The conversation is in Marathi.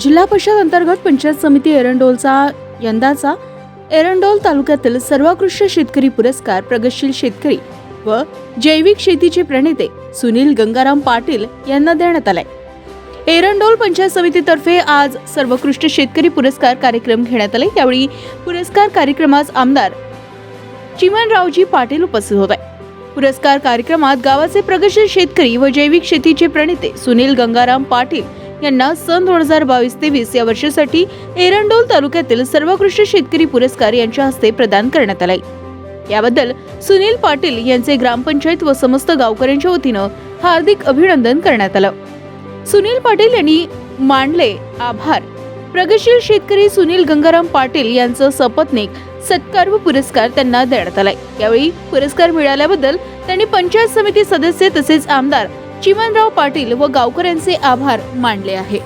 जिल्हा परिषद अंतर्गत पंचायत समिती एरंडोलचा यंदाचा एरंडोल तालुक्यातील सर्वोत्कृष्ट शेतकरी पुरस्कार प्रगतशील शेतकरी व जैविक शेतीचे प्रणेते सुनील गंगाराम पाटील यांना देण्यात आलाय. एरंडोल पंचायत समितीतर्फे आज सर्वोकृष्ट शेतकरी पुरस्कार कार्यक्रम घेण्यात आले. यावेळी पुरस्कार कार्यक्रमास आमदार चिमनरावजी पाटील उपस्थित होते. पुरस्कार कार्यक्रमात गावाचे प्रगतशील शेतकरी व जैविक शेतीचे प्रणेते सुनील गंगाराम पाटील यांना सन दोन हजार बावीस तेवीस या वर्षासाठी एरंडोल तालुक्यातील सर्वोत्कृष्ट शेतकरी पुरस्कार यांच्या हस्ते प्रदान करण्यात आलाय. याबद्दल सुनील पाटील यांचे ग्रामपंचायत व समस्त गावकऱ्यांच्या वतीनं हार्दिक अभिनंदन करण्यात आलं. सुनील पाटील यांनी मांडले आभार. प्रगतशील शेतकरी सुनील गंगाराम पाटील यांचं सपत्नीक सत्कार व पुरस्कार त्यांना देण्यात आलाय. यावेळी पुरस्कार मिळाल्याबद्दल त्यांनी पंचायत समिती सदस्य तसेच आमदार चिमनराव पाटील व गावकऱ्यांचे आभार मानले आहे.